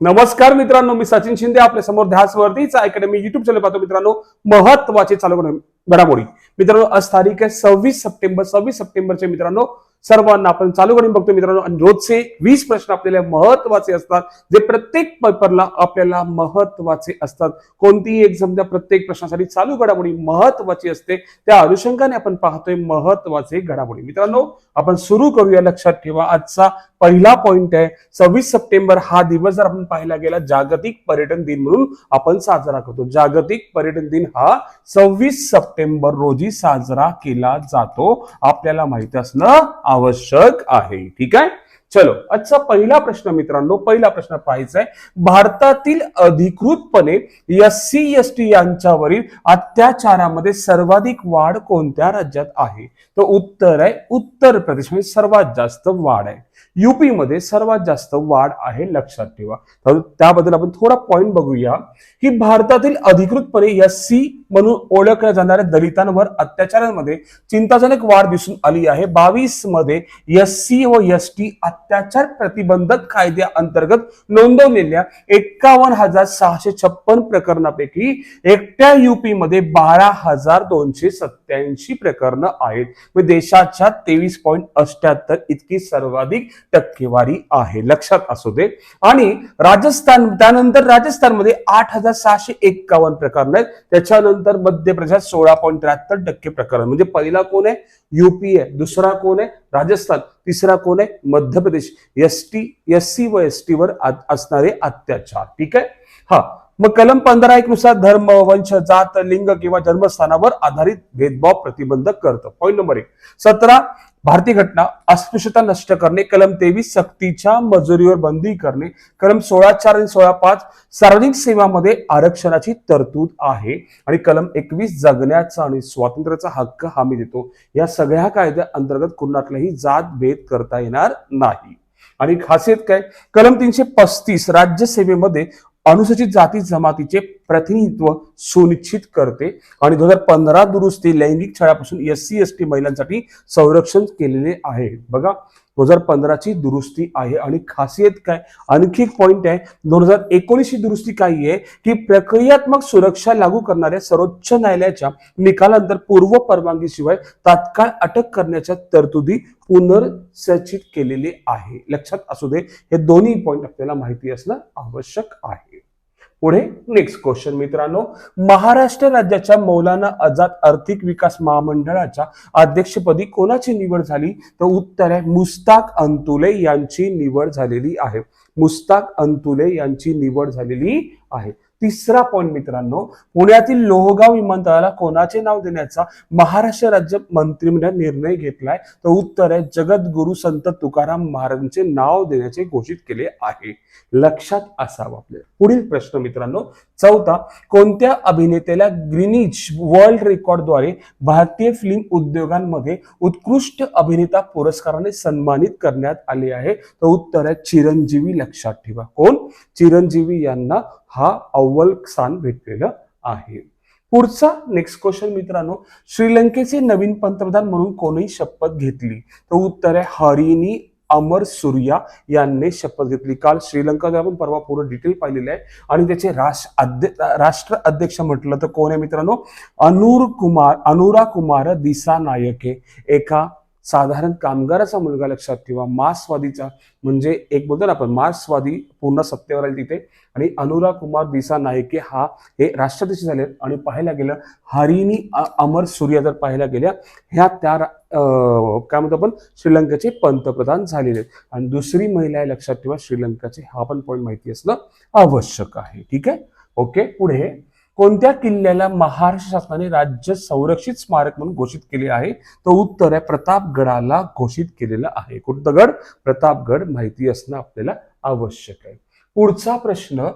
नमस्कार मित्रांनो मी सचिन शिंदे आपल्यासमोर ध्यासवरतीच अकॅडमी युट्यूब चॅनल पाहतो मित्रांनो महत्त्वाचे चालू घडामोडी घडामोडी. मित्रांनो आज तारीख आहे सव्वीस सप्टेंबर. सव्वीस सप्टेंबरचे मित्रांनो सर्वांना आपण चालू घडून बघतो मित्रांनो. आणि रोजचे वीस प्रश्न आपल्याला महत्त्वाचे असतात जे प्रत्येक पेपरला आपल्याला महत्त्वाचे असतात. कोणतीही एक्झाम त्या प्रत्येक प्रश्नासाठी चालू घडामोडी महत्वाची असते. त्या अनुषंगाने आपण पाहतोय महत्त्वाचे घडामोडी. मित्रांनो आपण सुरू करूया. लक्षात ठेवा आजचा पहिला पॉइंट आहे सव्वीस सप्टेंबर हा दिवस जर आपण पाहायला गेला जागतिक पर्यटन दिन म्हणून आपण साजरा करतो. जागतिक पर्यटन दिन हा सव्वीस सप्टेंबर रोजी साजरा केला जातो. आपल्याला माहिती असणं आवश्यक आहे. ठीक आहे? चलो आजचा पहिला प्रश्न मित्रांनो पहिला प्रश्न पाहायचा आहे. भारतातील अधिकृतपणे एस सी एस टी यांच्यावरील अत्याचारामध्ये सर्वाधिक वाढ कोणत्या राज्यात आहे? तर उत्तर आहे उत्तर प्रदेश म्हणजे सर्वात जास्त वाढ आहे. युपीमध्ये सर्वात जास्त वाढ आहे लक्षात ठेवा. तर त्याबद्दल आपण थोडा पॉइंट बघूया. की भारतातील अधिकृतपणे एस सी म्हणून ओळखल्या जाणाऱ्या दलितांवर अत्याचारांमध्ये चिंताजनक वाढ दिसून आली आहे. बावीसमध्ये एस सी व एस टी अत्याचार प्रतिबंधक कायद्या अंतर्गत नोंदवलेल्या एक्कावन्न हजार सहाशे छप्पन प्रकरणापैकी एकट्या युपीमध्ये बारा हजार दोनशे सत्याऐंशी प्रकरणं आहेत. म्हणजे देशाच्या तेवीस पॉईंट अष्ट्याहत्तर इतकी सर्वाधिक टक्केवारी आहे. लक्षात असू दे. आणि राजस्थान त्यानंतर राजस्थानमध्ये आठ हजार सहाशे एक्कावन्न प्रकरण आहेत. त्याच्यानंतर मध्य प्रदेशात सोळा पॉईंट त्र्याहत्तर टक्के प्रकरण. म्हणजे पहिला कोण आहे? युपी आहे दुसरा कोण आहे? राजस्थान. तिसरा कोण आहे? Madhya Pradesh S T S C व एस टी वर असणारे अत्याचार. ठीक आहे? हा. मग कलम पंधरा एक नुसार धर्म वंश जात लिंग किंवा जन्मस्थानावर आधारित भेदभाव प्रतिबंध करतं. पॉईंट नंबर एक. सतरा भारतीय घटना अस्पृश्यता नष्ट करणे कलम तेवीस सक्तीच्या मजुरीवर बंदी करणे कलम सोळा चार आणि सोळा पाच सार्वजनिक सेवामध्ये आरक्षणाची तरतूद आहे आणि कलम एकवीस जगण्याचा आणि स्वातंत्र्याचा हक्क हमी देतो. या सगळ्या कायद्या अंतर्गत कुणातलाही जात भेद करता येणार नाही. आणि खासियत काय? कलम तीनशे पस्तीस राज्यसेवेमध्ये अनुसूचित जाती जमातीचे प्रतिनिधित्व सुनिश्चित करते आणि दोन हजार पंधरा दुरुस्ती लैंगिक छळापासून एस सी एस टी महिलांसाठी संरक्षण केलेले आहे. बघा दोन हजार पंधराची दुरुस्ती आहे. आणि खासियत काय? आणखी एक पॉईंट आहे. दोन हजार एकोणीसची दुरुस्ती काय आहे? की प्रक्रियात्मक सुरक्षा लागू करणाऱ्या सर्वोच्च न्यायालयाच्या निकालानंतर पूर्व परवानगीशिवाय तात्काळ अटक करण्याच्या तरतुदी पुनर्सचित केलेली आहे. लक्षात असू दे हे दोन्ही पॉईंट आपल्याला माहिती असणं आवश्यक आहे. पुढे नेक्स्ट क्वेश्चन मित्रांनो. महाराष्ट्र राज्याच्या मौलाना आझाद आर्थिक विकास महामंडळाच्या अध्यक्षपदी कोणाची निवड झाली? तर उत्तर आहे मुस्ताक अंतुले यांची निवड झालेली आहे. मुस्ताक अंतुले यांची निवड झालेली आहे. तिसरा पॉईंट मित्रांनो पुण्यातील लोहगाव विमानतळाला कोणाचे नाव देण्याचा महाराष्ट्र राज्य मंत्रिमंडळ निर्णय घेतलाय? तर उत्तर आहे जगद्गुरु संत तुकाराम महाराजांचे नाव देण्याचे घोषित केले आहे. लक्षात असावं आपल्याला. पुढील प्रश्न मित्रांनो चौथा कोणत्या अभिनेत्याला ग्रीनिज वर्ल्ड रेकॉर्डद्वारे भारतीय फिल्म उद्योगांमध्ये उत्कृष्ट अभिनेता पुरस्काराने सन्मानित करण्यात आले आहे? तर उत्तर आहे चिरंजीवी लक्षात ठेवा. कोण? चिरंजीवी यांना हा अव्वल स्थान भेटलेलं आहे. पुढचा नेक्स्ट क्वेश्चन मित्रांनो श्रीलंकेचे नवीन पंतप्रधान म्हणून कोणी शपथ घेतली? तर उत्तर आहे हरिणी अमर सूर्या यांनी शपथ घेतली. काल श्रीलंका आपण परवा पूर्ण डिटेल पाहिलेले आहे. आणि त्याचे राष्ट्र राष्ट्र अध्यक्ष म्हटलं तर कोण आहे मित्रांनो? अनुर कुमार अनुरा कुमार दिसा नायके एका साधारण कामगाराचा मुलगा लक्षात ठेवा. मार्क्सवादीचा म्हणजे एक बोलतो ना आपण मार्क्सवादी पूर्ण सत्तेवर आले तिथे. आणि अनुराग कुमार दिसा नायके हा हे राष्ट्राध्यक्ष झाले. आणि पाहायला गेलं हरिणी अ- अमर सूर्या जर पाहायला गेल्या ह्या त्या रा- काय म्हणतो आपण श्रीलंकेचे पंतप्रधान झालेले आहेत. आणि दुसरी महिला आहे लक्षात ठेवा श्रीलंकाचे हा पण पॉईंट माहिती असणं आवश्यक आहे. ठीक आहे? ओके पुढे कोणत्या किल्ल्याला महाराष्ट्र शासनाने राज्य संरक्षित स्मारक म्हणून घोषित केले आहे? तो उत्तर आहे प्रतापगडाला घोषित केलेला आहे. कोणतं गड प्रतापगड माहिती असणं आपल्याला आवश्यक आहे. पुढचा प्रश्न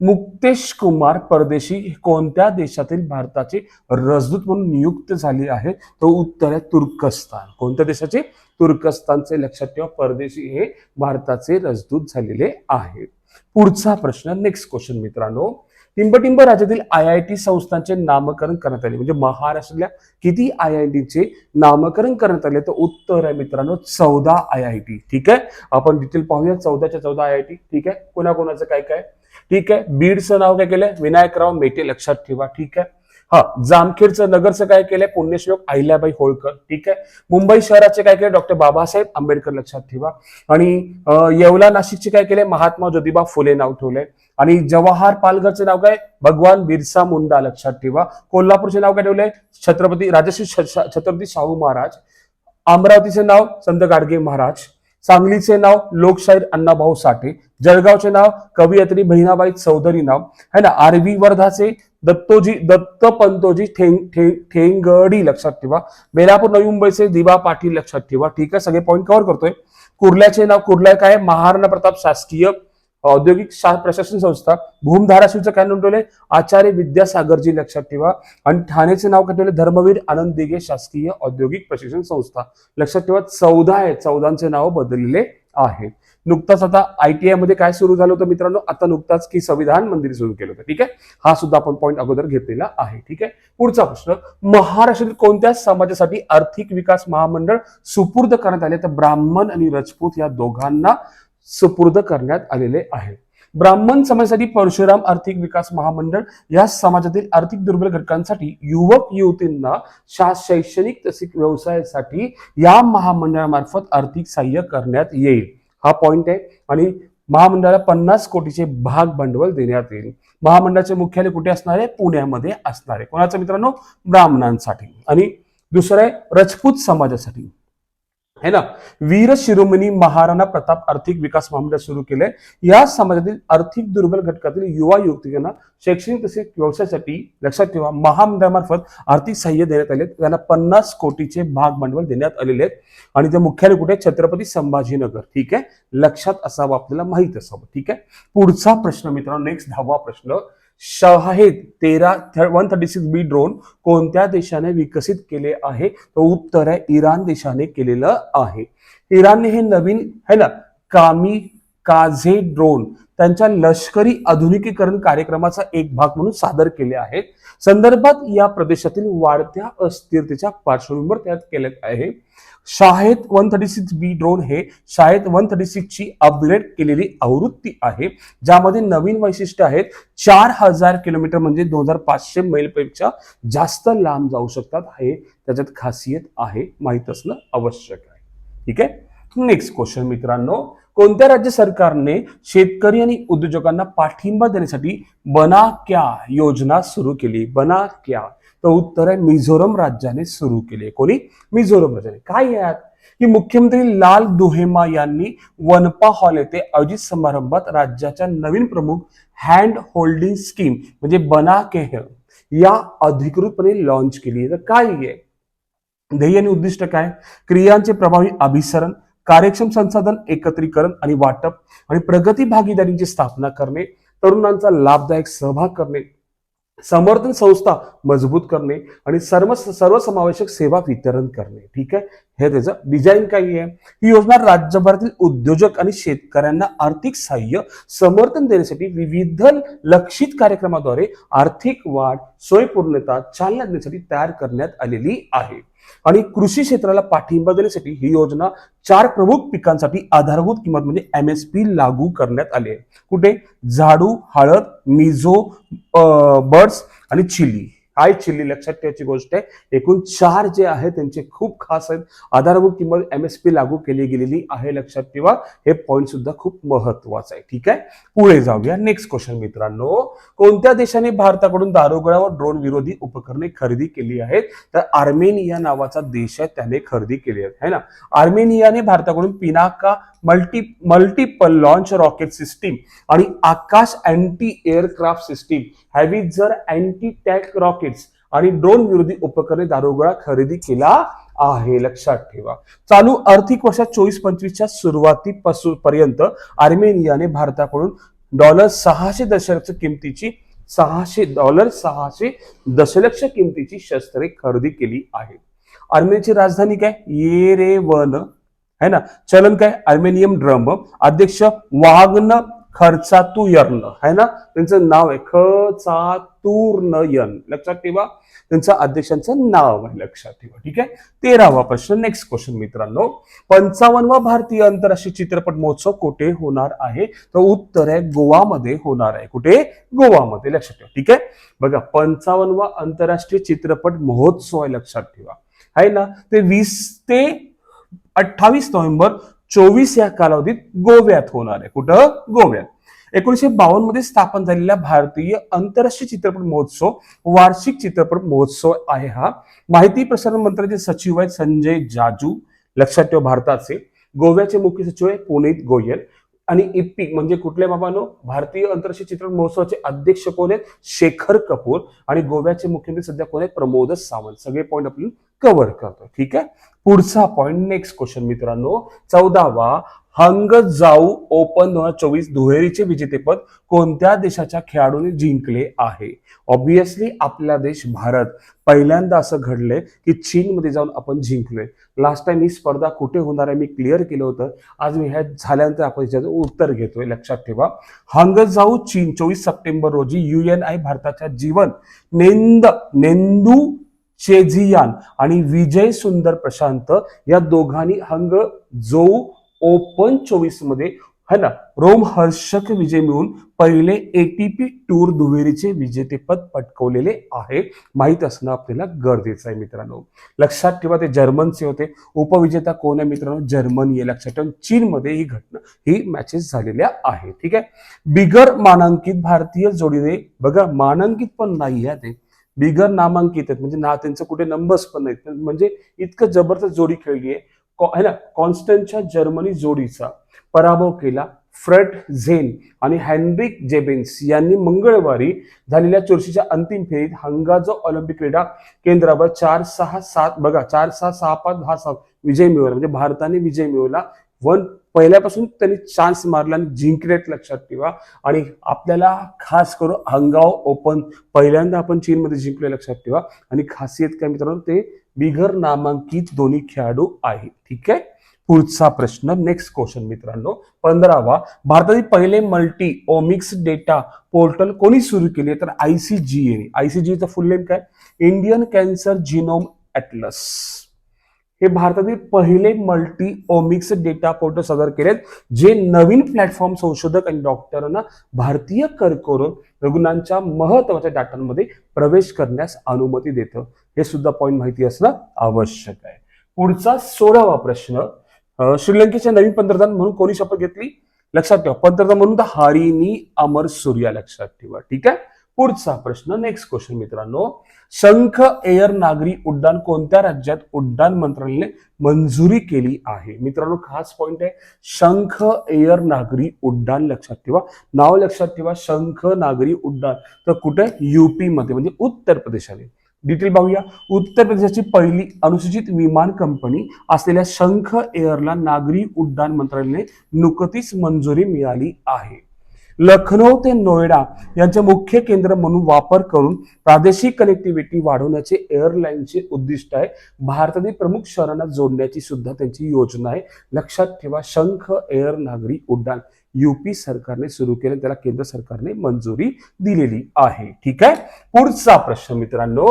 मुक्तेश कुमार परदेशी हे कोणत्या देशातील भारताचे राजदूत म्हणून नियुक्त झाले आहे? तो उत्तर आहे तुर्कस्तान. कोणत्या देशाचे? तुर्कस्तानचे. लक्षात ठेवा परदेशी हे भारताचे राजदूत झालेले आहेत. पुढचा प्रश्न नेक्स्ट क्वेश्चन मित्रांनो. टिंबटिंब राज्यातील आय आय टी संस्थांचे नामकरण करण्यात आले. म्हणजे महाराष्ट्रातल्या किती आय आय टीचे नामकरण करण्यात आले तर उत्तर आहे मित्रांनो चौदा आय आय टी. ठीक आहे? आपण डिटेल पाहूया. चौदाच्या चौदा आय आय टी. ठीक आहे? कोणाकोणाचं काय काय? ठीक आहे? बीडचं नाव काय केलंय? विनायकराव मेटे. लक्षात ठेवा. ठीक आहे? हा जामखेडचं नगरचं काय केलंय? पुण्यश्लोक अहिल्याबाई होळकर. ठीक आहे? मुंबई शहराचे काय केले डॉक्टर बाबासाहेब आंबेडकर लक्षात ठेवा. आणि येवला नाशिकचे काय केले महात्मा ज्योतिबा फुले नाव ठेवलंय. आणि जवाहर पालघरचे नाव काय? भगवान बिरसा मुंडा लक्षात ठेवा. कोल्हापूरचे नाव काय ठेवलंय? छत्रपती राजश्री छ- छत्रपती शाहू महाराज. अमरावतीचे नाव संत गाडगे महाराज. सांगलीचे नाव लोकशाहीर अण्णाभाऊ साठे जळगावचे नाव कवयत्री बहिणाबाई चौधरी नाव है ना? आरवी वर्धाचे दत्तोजी दत्तपंतोजी ठेंग ठेंग ठेंगडी लक्षात ठेवा. बेलापूर नवी मुंबईचे दिवा पाटील लक्षात ठेवा. ठीक आहे सगळे पॉईंट कव्हर करतोय. कुर्ल्याचे नाव कुर्ला काय? महाराणा प्रताप शासकीय. औद्योगिक शा- प्रशासन संस्था भूम धाराशिवचं काय नाव आचार्य विद्यासागरजी लक्षात ठेवा. आणि ठाण्याचे नाव काय ठेवले? धर्मवीर आनंद दिघे शासकीय औद्योगिक प्रशिक्षण संस्था. लक्षात ठेवा चौदा आहे चौदांचे नाव बदललेले आहे. नुकताच आता आयटीआयमध्ये काय सुरू झालं होतं मित्रांनो? आता नुकताच की संविधान मंदिर सुरू केलं होतं. ठीक आहे? हा सुद्धा आपण पॉईंट अगोदर घेतलेला आहे. ठीक आहे? पुढचा प्रश्न महाराष्ट्रातील कोणत्या समाजासाठी आर्थिक विकास महामंडळ सुपूर्द करण्यात आले? तर ब्राह्मण आणि राजपूत या दोघांना सुपूर्द करण्यात आलेले आहे. ब्राह्मण समाजासाठी परशुराम आर्थिक विकास महामंडळ या समाजातील आर्थिक दुर्बल घटकांसाठी युवक युवतींना शैक्षणिक तसेच व्यवसायासाठी या महामंडळामार्फत आर्थिक सहाय्य करण्यात येईल. हा पॉइंट आहे आणि महामंडळाला पन्नास कोटीचे भाग भांडवल देण्यात येईल. महामंडळाचे मुख्यालय कुठे असणार आहे? पुण्यामध्ये असणार आहे. कोणाचं मित्रांनो? ब्राह्मणांसाठी. आणि दुसरं आहे राजपूत समाजासाठी. है ना? वीर शिरोमणी महाराणा प्रताप आर्थिक विकास महामंडळ सुरू केले. या समाजातील आर्थिक दुर्बल घटकातील युवा युवतींना शैक्षणिक तसेच व्यवसायासाठी लक्षात ठेवा. महामंडळामार्फत आर्थिक सहाय्य देण्यात आले. त्यांना पन्नास कोटीचे भाग भांडवल देण्यात आलेले आहेत आणि ते मुख्यालय कुठे छत्रपती संभाजीनगर. ठीक आहे? लक्षात असावं आपल्याला माहीत असावं. ठीक आहे? पुढचा प्रश्न मित्रांनो नेक्स्ट दहावा प्रश्न. शाहिद तेरा one thirty six B drone कोणत्या देशाने विकसित केले आहे? तर उत्तर आहे इराण देशाने केलेलं आहे. इराणने हे नवीन है ना कामी काझे ड्रोन त्यांच्या लष्करी आधुनिकीकरण कार्यक्रमाचा एक भाग म्हणून सादर केले आहेत संदर्भात या प्रदेशातील वाढत्या अस्थिरतेच्या पार्श्वभूमीवर त्यात केले आहे. शाळेत one thirty six B drone हे शाळेत वन थर्टी सिक्स ची अपग्रेड केलेली आवृत्ती आहे ज्यामध्ये नवीन वैशिष्ट्य आहेत चार हजार किलोमीटर म्हणजे दोन हजार पाचशे मैलपेक्षा जास्त लांब जाऊ शकतात हे त्याच्यात खासियत आहे माहीत असणं आवश्यक आहे. ठीक आहे? नेक्स्ट क्वेश्चन मित्रांनो कोणत्या राज्य सरकारने शेतकरी आणि उद्योजकांना पाठिंबा देण्यासाठी बना क्या योजना सुरू केली? बना क्या? तर उत्तर आहे मिझोरम राज्याने सुरू केली कोणी? मिझोरम राज्याने. काय यात? की मुख्यमंत्री लाल दुहेमा यांनी वनपा हॉल येथे आयोजित समारंभात राज्याच्या नवीन प्रमुख हँड होल्डिंग स्कीम म्हणजे बना केह या अधिकृतपणे लॉन्च केली तर काय आहे? ध्येय आणि उद्दिष्ट काय? क्रियांचे प्रभावी अभिसरण कार्यक्षम संसाधन एकत्रीकरण आणि वाटप आणि प्रगती भागीदारीची स्थापना करणे तरुणांचा लाभदायक सहभाग करणे समर्थन संस्था मजबूत करणे आणि सर्व सर्वसमावेशक सेवा वितरण करणे. ठीक आहे? हे त्याचं डिझाईन काही आहे. ही योजना राज्यभरातील उद्योजक आणि शेतकऱ्यांना आर्थिक सहाय्य समर्थन देण्यासाठी विविध लक्षित कार्यक्रमाद्वारे आर्थिक वाढ स्वयंपूर्णता चालना देण्यासाठी तयार करण्यात आलेली आहे. आणि कृषी क्षेत्राला पाठिंबा देण्यासाठी ही योजना चार प्रमुख पिकांसाठी आधारभूत किंमत म्हणजे एम एस पी लागू करण्यात आली आहे. कुठे? झाडू हळद मिझो बर्ड्स आणि चिली. हाय चिल्ली लक्षात ठेवायची गोष्ट आहे? एकूण चार जे आहे त्यांचे खूप खास आहेत. आधारभूत किंमत एम एस पी लागू केली गेलेली आहे लक्षात ठेवा. हे पॉईंट सुद्धा खूप महत्वाचं आहे. ठीक आहे? पुढे जाऊया. नेक्स्ट क्वेश्चन मित्रांनो. कोणत्या देशाने भारताकडून दारुगोळ्यावर ड्रोन विरोधी उपकरणे खरेदी केली आहेत? तर आर्मेनिया नावाचा देश आहे त्याने खरेदी केली आहे है ना? आर्मेनियाने भारताकडून Pinaka multi multiple launch rocket system आणि Akash anti aircraft system heavy जर अँटी टॅक रॉकेट रॉकेट्स आणि ड्रोन विरोधी उपकरणे दारुगोळा खरेदी केला आहे. लक्षात ठेवा. चालू आर्थिक वर्षात चोवीस पंचवीसच्या सुरुवातीपासून पर्यंत आर्मेनियाने भारताकडून डॉलर सहाशे दशलक्ष किमतीची सहाशे डॉलर सहाशे दशलक्ष किमतीची शस्त्रे खरेदी केली आहे आर्मेनियाची राजधानी काय? येरेवन. है ना? चलन काय? Armenian dram. अध्यक्ष वाग्न खर्चातुयर्न. आहे ना? त्यांचं नाव आहे खचातुर्नयन. लक्षात ठेवा. त्यांचं अध्यक्षांचं नाव आहे लक्षात ठेवा. ठीक आहे? तेरावा प्रश्न नेक्स्ट क्वेश्चन मित्रांनो. पंचावन्नवा भारतीय आंतरराष्ट्रीय चित्रपट महोत्सव कुठे होणार आहे? तर उत्तर आहे गोवामध्ये होणार आहे. कुठे? गोवामध्ये. लक्षात ठेवा. ठीक आहे? बघा पंचावन्नवा आंतरराष्ट्रीय चित्रपट महोत्सव आहे लक्षात ठेवा. आहे ना? ते वीस ते अठ्ठावीस नोव्हेंबर चोवीस या कालावधीत गोव्यात होणार आहे. कुठं? गोव्यात. एकोणीशे बावन्नमध्ये स्थापन झालेला भारतीय आंतरराष्ट्रीय चित्रपट महोत्सव वार्षिक चित्रपट महोत्सव आहे हा. माहिती प्रसारण मंत्र्याचे सचिव आहेत संजय जाजू. लक्षात ठेवा भारताचे. गोव्याचे मुख्य सचिव आहे पुनीत गोयल आणि इपिक म्हणजे कुठल्या बाबानो? भारतीय आंतरराष्ट्रीय चित्रपट महोत्सवाचे अध्यक्ष कोण आहेत? शेखर कपूर आणि गोव्याचे मुख्यमंत्री सध्या कोण आहेत? प्रमोद सावंत. सगळे पॉईंट आपण कव्हर करतो. ठीक आहे? पुढचा पॉईंट नेक्स्ट क्वेश्चन मित्रांनो. चौदावा हंग जाऊ ओपन दोन हजार चोवीस दुहेरीचे विजेतेपद कोणत्या देशाच्या खेळाडूने जिंकले आहे? ऑब्विसली आपला देश भारत. पहिल्यांदा असं घडलंय की चीनमध्ये जाऊन आपण जिंकलोय. लास्ट टाइम ही स्पर्धा कुठे होणार आहे मी क्लिअर केलं होतं. आज मी ह्या झाल्यानंतर आपण त्याचं उत्तर घेतोय लक्षात ठेवा. हंगजाऊ चीन चोवीस सप्टेंबर रोजी युएन आय भारताच्या जीवन. नेंद नेंदू चेझियान आणि विजय सुंदर प्रशांत या दोघांनी हंग जो ओपन चोवीसमध्ये है ना रोम हर्षक विजय मिळून पहिले एटीपी टूर दुहेरीचे विजेतेपद पटकवलेले आहे. माहीत असणं आपल्याला गरजेचं आहे मित्रांनो. लक्षात ठेवा ते जर्मनचे होते. उपविजेता कोण आहे मित्रांनो? जर्मनी आहे. लक्षात ठेवा चीनमध्ये ही घटना ही मॅचेस झालेल्या आहे ठीक आहे? बिगर मानांकित भारतीय जोडीने बघा मानांकित पण नाही आहे ते. बिगर नामांकित आहेत. म्हणजे ना त्यांचं कुठे नंबर्स पण नाहीत. म्हणजे इतकं जबरदस्त जोडी खेळली आहे. ना कॉन्स्टंटच्या जर्मनी जोडीचा पराभव केला फ्रेड झेन आणि हॅनरिक जेबेन्स यांनी मंगळवारी झालेल्या चुरशीच्या अंतिम फेरीत हंगाजो ऑलिम्पिक क्रीडा केंद्रावर चार सहा सात बघा चार सहा सहा पाच दहा सात विजय मिळवला. म्हणजे भारताने विजय मिळवला. वन पहिल्यापासून त्यांनी चान्स मारला आणि जिंकलेत लक्षात ठेवा. आणि आपल्याला खास करून हंगाव ओपन पहिल्यांदा आपण चीनमध्ये जिंकले लक्षात ठेवा. आणि खासियत काय मित्रांनो ते बिगर नामांकित दोन्ही खेळाडू आहेत. ठीक आहे? पुढचा प्रश्न नेक्स्ट क्वेश्चन मित्रांनो. पंधरावा भारतातील पहिले मल्टी ओमिक्स डेटा पोर्टल कोणी सुरू केले तर आयसीजीए आयसीजीचा फुल नेम काय? इंडियन कॅन्सर जिनोम ॲटलस हे भारतातील पहिले मल्टी ओमिक्स डेटा पोर्टल सादर केलेत जे नवीन प्लॅटफॉर्म संशोधक आणि डॉक्टरांना भारतीय कर्करोग रुग्णांच्या महत्त्वाच्या डाटांमध्ये प्रवेश करण्यास अनुमती देतं. हे सुद्धा पॉईंट माहिती असणं आवश्यक आहे. पुढचा सोळावा प्रश्न श्रीलंकेच्या नवीन पंतप्रधान म्हणून कोणी शपथ घेतली? लक्षात ठेवा पंतप्रधान म्हणून तर हरिनी अमर सूर्या लक्षात ठेवा. ठीक आहे? पुढचा प्रश्न नेक्स्ट क्वेश्चन मित्रांनो. शंख एअर नागरी उड्डाण कोणत्या राज्यात उड्डाण मंत्रालयाने मंजुरी केली आहे? मित्रांनो खास पॉइंट आहे. शंख एअर नागरी उड्डाण लक्षात ठेवा. नाव लक्षात ठेवा शंख नागरी उड्डाण. तर कुठे? युपी मध्ये म्हणजे उत्तर प्रदेशाने. डिटेल पाहूया. उत्तर प्रदेशाची पहिली अनुसूचित विमान कंपनी असलेल्या शंख एअरला नागरी उड्डाण मंत्रालयाने नुकतीच मंजुरी मिळाली आहे. लखनौ ते नोएडा यांचे मुख्य केंद्र म्हणून वापर करून प्रादेशिक कनेक्टिव्हिटी वाढवण्याचे एअरलाईनचे उद्दिष्ट आहे. भारतातील प्रमुख शहरांना जोडण्याची सुद्धा त्यांची योजना आहे. लक्षात ठेवा शंख एअर नागरी उड्डाण. युपी सरकारने सुरू केले त्याला केंद्र सरकारने मंजुरी दिलेली आहे. ठीक आहे? पुढचा प्रश्न मित्रांनो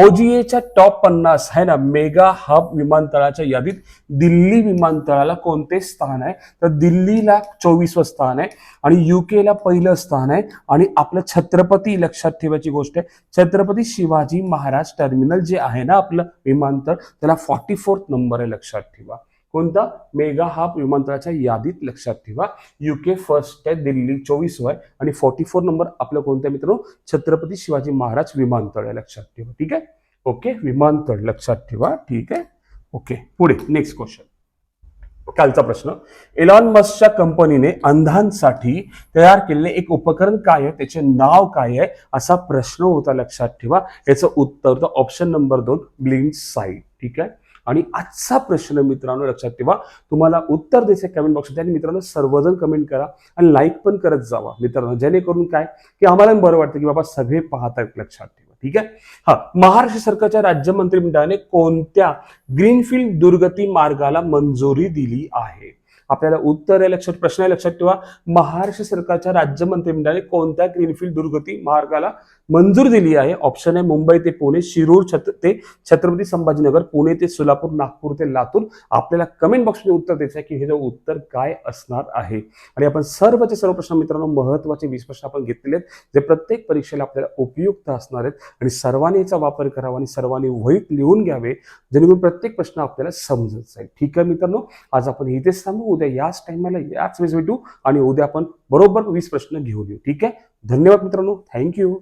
ओजीएच्या टॉप पन्नास आहे ना मेगा हब विमानतळाच्या यादीत दिल्ली विमानतळाला कोणते स्थान आहे? तर दिल्लीला चोवीसवं स्थान आहे आणि युकेला पहिलं स्थान आहे आणि आपलं छत्रपती लक्षात ठेवायची गोष्ट आहे छत्रपती शिवाजी महाराज टर्मिनल जे आहे ना आपलं विमानतळ त्याला फॉर्टी फोर्थ नंबर आहे लक्षात ठेवा. कोणता? मेगा हब विमानतळाच्या यादीत लक्षात ठेवा. युके फर्स्ट आहे दिल्ली चोवीस वय आणि फॉर्टी फोर नंबर आपलं कोणत्या मित्रांनो? छत्रपती शिवाजी महाराज विमानतळ आहे लक्षात ठेवा. ठीक आहे? ओके विमानतळ लक्षात ठेवा. ठीक आहे? ओके पुढे नेक्स्ट क्वेश्चन कालचा प्रश्न. एलॉन मस्कच्या कंपनीने अंधांसाठी तयार केलेले एक उपकरण काय आहे? त्याचे नाव काय आहे? असा प्रश्न होता लक्षात ठेवा. याचं उत्तर तर ऑप्शन नंबर दोन ब्लिंक साईट ठीक आहे? आणि आजचा प्रश्न मित्रांनो लक्षात ठेवा. तुम्हाला उत्तर द्यायचं कमेंट बॉक्समध्ये आणि मित्रांनो सर्वजण कमेंट करा आणि लाईक पण करत जावा. मित्रांनो जेणेकरून काय? की आम्हाला बरं वाटतं की बाबा सगळे पाहत लक्षात ठेवा. ठीक आहे? हा महाराष्ट्र सरकारच्या राज्य मंत्रिमंडळाने कोणत्या ग्रीनफील्ड दुर्गती मार्गाला मंजुरी दिली आहे? आपल्याला उत्तर आहे लक्षात प्रश्न आहे लक्षात ठेवा. महाराष्ट्र सरकारच्या राज्य मंत्रिमंडळाने कोणत्या ग्रीनफील्ड दुर्गती मार्गाला मंजूर दिली आहे. ऑप्शन आहे मुंबई ते पुणे शिरूर छत ते छत्रपती संभाजीनगर पुणे ते सोलापूर नागपूर ते लातूर. आपल्याला कमेंट बॉक्समध्ये उत्तर द्यायचं आहे की हे जो उत्तर काय असणार आहे. आणि आपण सर्वचे सर्व प्रश्न मित्रांनो महत्त्वाचे वीस प्रश्न आपण घेतलेले आहेत जे प्रत्येक परीक्षेला आपल्याला उपयुक्त असणार आहेत. आणि सर्वांनी याचा वापर करावा आणि सर्वांनी वहीत लिहून घ्यावे जेणेकरून प्रत्येक प्रश्न आपल्याला समजत जाईल. ठीक आहे मित्रांनो? आज आपण इथेच थांबू. उद्या याच टाइमाला याच वेळेस भेटू आणि उद्या आपण बरोबर वीस प्रश्न घेऊन येऊ. ठीक आहे? धन्यवाद मित्रांनो. थँक्यू